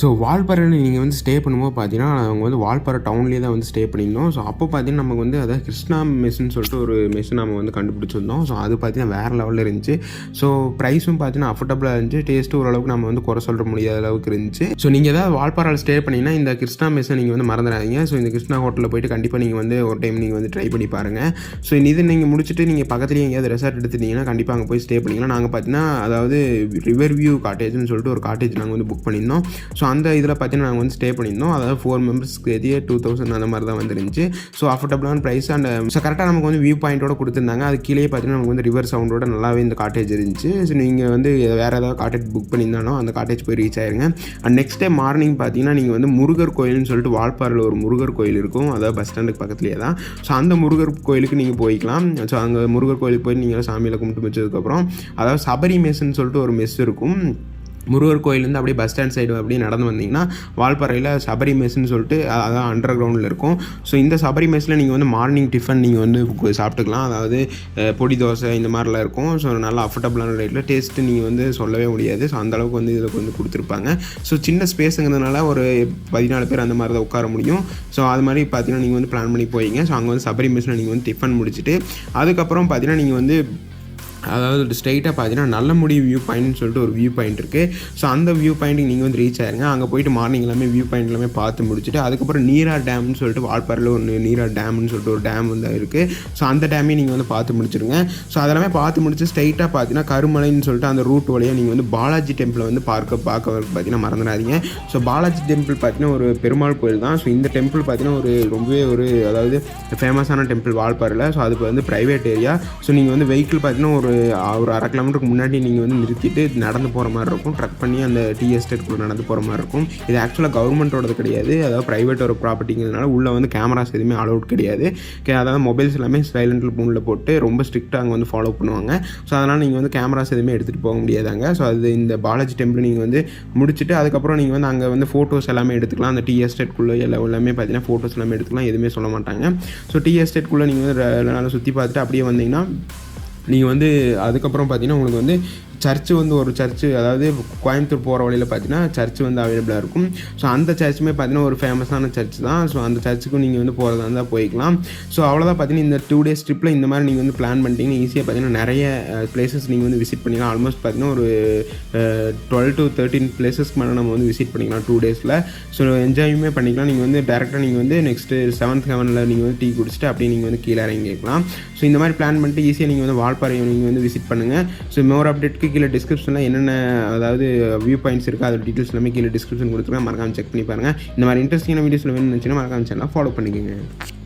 So வால்பாறையில் நீங்கள் வந்து stay பண்ணும்போது பார்த்தீங்கன்னா அவங்க வந்து வால்பாறை டவுன்லேயே தான் வந்து ஸ்டே பண்ணியிருந்தோம். ஸோ அப்போ பார்த்தீங்கன்னா நமக்கு வந்து அதாவது கிருஷ்ணா மெஸ்ஸுன்னு சொல்லிட்டு ஒரு மெஸ் நம்ம வந்து கண்டுபிடிச்சிருந்தோம். ஸோ அது பார்த்தீங்கன்னா வேறு லெவலில் இருந்துச்சு. ஸோ ப்ரைஸும் பார்த்தீங்கன்னா அஃபோர்டபுளாக இருந்துச்சு. டேஸ்ட்டு ஓரளவுக்கு நம்ம வந்து குறை சொல்ல முடியாத அளவுக்கு இருந்துச்சு. ஸோ நீங்கள் ஏதாவது வால்பாறையில் ஸ்டே பண்ணிங்கன்னா இந்த கிருஷ்ணா மெஸ்ஸை நீங்கள் வந்து மறந்துடாதீங்க. ஸோ இந்த கிருஷ்ணா ஹோட்டலில் போயிட்டு கண்டிப்பாக நீங்கள் வந்து ஒரு டைம் நீங்கள் வந்து ட்ரை பண்ணி பாருங்கள் ஸோ இது நீங்கள் முடிச்சுட்டு நீங்கள் பக்கத்துலேயே எங்கேயாவது ரெசார்ட் எடுத்துட்டீங்கன்னா கண்டிப்பாக அங்கே போய் ஸ்டே பண்ணிக்கலாம். நாங்கள் பார்த்தீங்கன்னா அதாவது ரிவர் வியூ காட்டேஜ்னு சொல்லிட்டு ஒரு காட்டேஜ் நாங்கள் வந்து புக் பண்ணியிருந்தோம். ஸோ அந்த இதில் பார்த்தீங்கன்னா நாங்கள் வந்து ஸ்டே பண்ணியிருந்தோம். அதாவது ஃபோர் மெம்பர்ஸ்க்கு எதியே டூ தௌசண்ட் அந்த மாதிரி தான் வந்துருந்துச்சு. ஸோ அஃபோர்டபுளான ப்ரைஸ் அண்ட் ஸோ கரெக்டாக நமக்கு வந்து வியூ பாயிண்ட்டோட கொடுத்துருந்தாங்க. அது கீழே பார்த்தீங்கன்னா நமக்கு வந்து ரிவர் சவுண்டோட நல்லாவே இந்த காட்டேஜ் இருந்துச்சு. ஸோ நீங்கள் வந்து வேறு ஏதாவது காட்டேஜ் புக் பண்ணியிருந்தாலும் அந்த காட்டேஜ் போய் ரீச் ஆயிருங்க. அண்ட் நெக்ஸ்ட் டே மார்னிங் பார்த்தீங்கன்னா நீங்கள் வந்து முருகர் கோயில்னு சொல்லிட்டு வால்பாறையில் ஒரு முருகர் கோயில் இருக்கும். அதாவது பஸ் ஸ்டாண்டுக்கு பக்கத்துலேயே தான். ஸோ அந்த முருகர் கோயிலுக்கு நீங்கள் போய்க்கலாம். ஸோ அங்கே முருகர் கோயிலுக்கு போய் நீங்கள் சாமியில் கும்பிட்டு வச்சதுக்கப்புறம் அதாவது சபரி மெஸ்ன்னு சொல்லிட்டு ஒரு மெஸ் இருக்கும். முருகர் கோயிலேருந்து அப்படியே பஸ் ஸ்டாண்ட் சைடு அப்படியே நடந்து வந்தீங்கன்னா வால்பாறையில் சபரி மெஸ்ன்னு சொல்லிட்டு அதான் அண்டர் கிரவுண்டில் இருக்கும். ஸோ இந்த சபரி மெஸ்ஸில் நீங்கள் வந்து மார்னிங் டிஃபன் நீங்கள் வந்து சாப்பிட்டுக்கலாம். அதாவது பொடி தோசை இந்த மாதிரிலாம் இருக்கும். ஸோ நல்லா அஃபர்டபுளான ரேட்டில் டேஸ்ட்டு நீங்கள் வந்து சொல்லவே முடியாது. ஸோ அந்தளவுக்கு வந்து இதில் வந்து கொடுத்துருப்பாங்க. ஸோ சின்ன ஸ்பேஸுங்கிறதுனால ஒரு பதினாலு பேர் அந்த மாதிரி தான் உட்கார முடியும். ஸோ அது மாதிரி பார்த்தீங்கன்னா நீங்கள் வந்து பிளான் பண்ணி போயிங்க. ஸோ அங்கே வந்து சபரி மெஸ்ஸில் நீங்கள் வந்து டிஃபன் முடிச்சுட்டு அதுக்கப்புறம் பார்த்தீங்கன்னா நீங்கள் வந்து அதாவது ஸ்ட்ரைட்டாக பார்த்தீங்கன்னா நல்ல முடி வியூ பாயிண்ட்னு சொல்லிட்டு ஒரு வியூ பாயிண்ட் இருக்குது ஸோ அந்த வியூ பாயிண்ட்டுக்கு நீங்கள் வந்து ரீச் ஆயிருங்க. அங்கே போயிட்டு மார்னிங் எல்லாமே வியூ பாயிண்ட் எல்லாமே பார்த்து முடிச்சுட்டு அதுக்கப்புறம் நீரா டேம்னு சொல்லிட்டு வால்பாறையில் ஒரு நீரா டேம்னு சொல்லிட்டு ஒரு டேம் வந்து இருக்குது ஸோ அந்த டேமையும் நீங்கள் வந்து பார்த்து முடிச்சிருங்க. ஸோ அதெல்லாமே பார்த்து முடிச்சு ஸ்ட்ரைட்டாக பார்த்தீங்கன்னா கருமலைன்னு சொல்லிட்டு அந்த ரூட் வழியாக நீங்கள் வந்து பாலாஜி டெம்பிளை வந்து பார்க்க பார்க்க பார்த்தீங்கன்னா மறந்துடாதீங்க. ஸோ பாலாஜி டெம்பிள் பார்த்தீங்கன்னா ஒரு பெருமாள் கோயில் தான். ஸோ இந்த டெம்பிள் பார்த்தீங்கன்னா ஒரு ரொம்பவே ஒரு அதாவது ஃபேமஸான டெம்பிள் வால்பாறையில். ஸோ அதுக்கு வந்து ப்ரைவேட் ஏரியா ஸோ நீங்கள் வந்து வெஹிக்கிள் பார்த்தீங்கன்னா ஒரு ஒரு அரை கிலோமீட்டருக்கு முன்னாடி நீங்கள் வந்து நிறுத்திட்டு நடந்து போகிற மாதிரி இருக்கும். ட்ரக் பண்ணி அந்த டி எஸ்டேட்குள்ளே நடந்து போகிற மாதிரி இருக்கும். இது ஆக்சுவலாக கவர்மெண்ட்டோடது கிடையாது. அதாவது ப்ரைவேட் ஒரு ப்ராப்பர்ட்டிங்கிறதுனால உள்ளே வந்து கேமராஸ் எதுவுமே அலௌட் கிடையாது. கே- அதாவது மொபைல்ஸ் எல்லாமே சைலண்ட் ஃபோனில் போட்டு ரொம்ப ஸ்ட்ரிக்டாக அங்கே வந்து ஃபாலோ பண்ணுவாங்க. ஸோ அதனால் நீங்கள் வந்து கேமராஸ் எதுவுமே எடுத்துகிட்டு போக முடியாதாங்க ஸோ அது இந்த பாலாஜி டெம்பிள் நீங்கள் வந்து முடிச்சுட்டு அதுக்கப்புறம் நீங்கள் வந்து அங்கே வந்து ஃபோட்டோஸ் எல்லாமே எடுத்துக்கலாம். அந்த டி எஸ்டேட்குள்ளே எல்லாம் எல்லாமே பார்த்தீங்கன்னா ஃபோட்டோஸ் எல்லாமே எடுத்துக்கலாம். எதுவுமே சொல்ல மாட்டாங்க. ஸோ டி எஸ்டேட்குள்ளே நீங்கள் வந்து நல்லா சுற்றி பார்த்துட்டு அப்படியே வந்தீங்கன்னா நீங்கள் வந்து அதுக்கப்புறம் பார்த்தீங்கன்னா உங்களுக்கு வந்து சர்ச்சு வந்து ஒரு சர்ச்சு அதாவது கோயம்புத்தூர் போகிற வழியில் பார்த்தீங்கன்னா சர்ச் வந்து அவைலபிளாக இருக்கும். ஸோ அந்த சர்ச்சுமே பார்த்தீங்கன்னா ஒரு ஃபேமஸான சர்ச் தான். ஸோ அந்த சர்ச்சுக்கும் நீங்கள் வந்து போகிறதா இருந்தால் போய்க்கலாம். ஸோ அவ்வளோதான் பார்த்தீங்கன்னா இந்த டூ டேஸ் ட்ரிப்பில் இந்த மாதிரி நீங்கள் வந்து பிளான் பண்ணிட்டீங்கன்னா ஈஸியாக பார்த்தீங்கன்னா நிறைய பிளேசஸ் நீங்கள் வந்து விசிட் பண்ணிக்கலாம். ஆல்மோஸ்ட் பார்த்தீங்கன்னா ஒரு டுவெல் டு தேர்ட்டின் பிளேசஸ்க்கு மேலே நம்ம வந்து விசிட் பண்ணிக்கலாம் டூ டேஸில் ஸோ என்ஜாயுமே பண்ணிக்கலாம். நீங்கள் வந்து டேரெக்டாக நீங்கள் வந்து நெக்ஸ்ட்டு செவன்த் ஹெவனில் நீங்கள் வந்து டீ குடிச்சிட்டு அப்படியே நீங்கள் வந்து கீழே இறங்கிக்கலாம். ஸோ இந்த மாதிரி பிளான் பண்ணிட்டு ஈஸியாக நீங்கள் வந்து வால்பாறை நீங்கள் வந்து விசிட் பண்ணுங்கள் ஸோ மோர் அப்டேட்க்கு கீழே டிஸ்கிரிப்ஷனில் என்னென்ன அதாவது வியூ பாயிண்ட்ஸ் இருக்குது அதோட டீட்டெயில்ஸ் எல்லாமே கீழே டிஸ்கிரிப்ஷன் கொடுத்துருக்கேன். மறக்காமல் செக் பண்ணி பாருங்கள் இந்த மாதிரி இன்ட்ரெஸ்டிங்கான வீடியோஸில் வேணும்னு நினச்சிங்கன்னா மறக்காமல் சேனலாக ஃபாலோ பண்ணிக்கோங்க.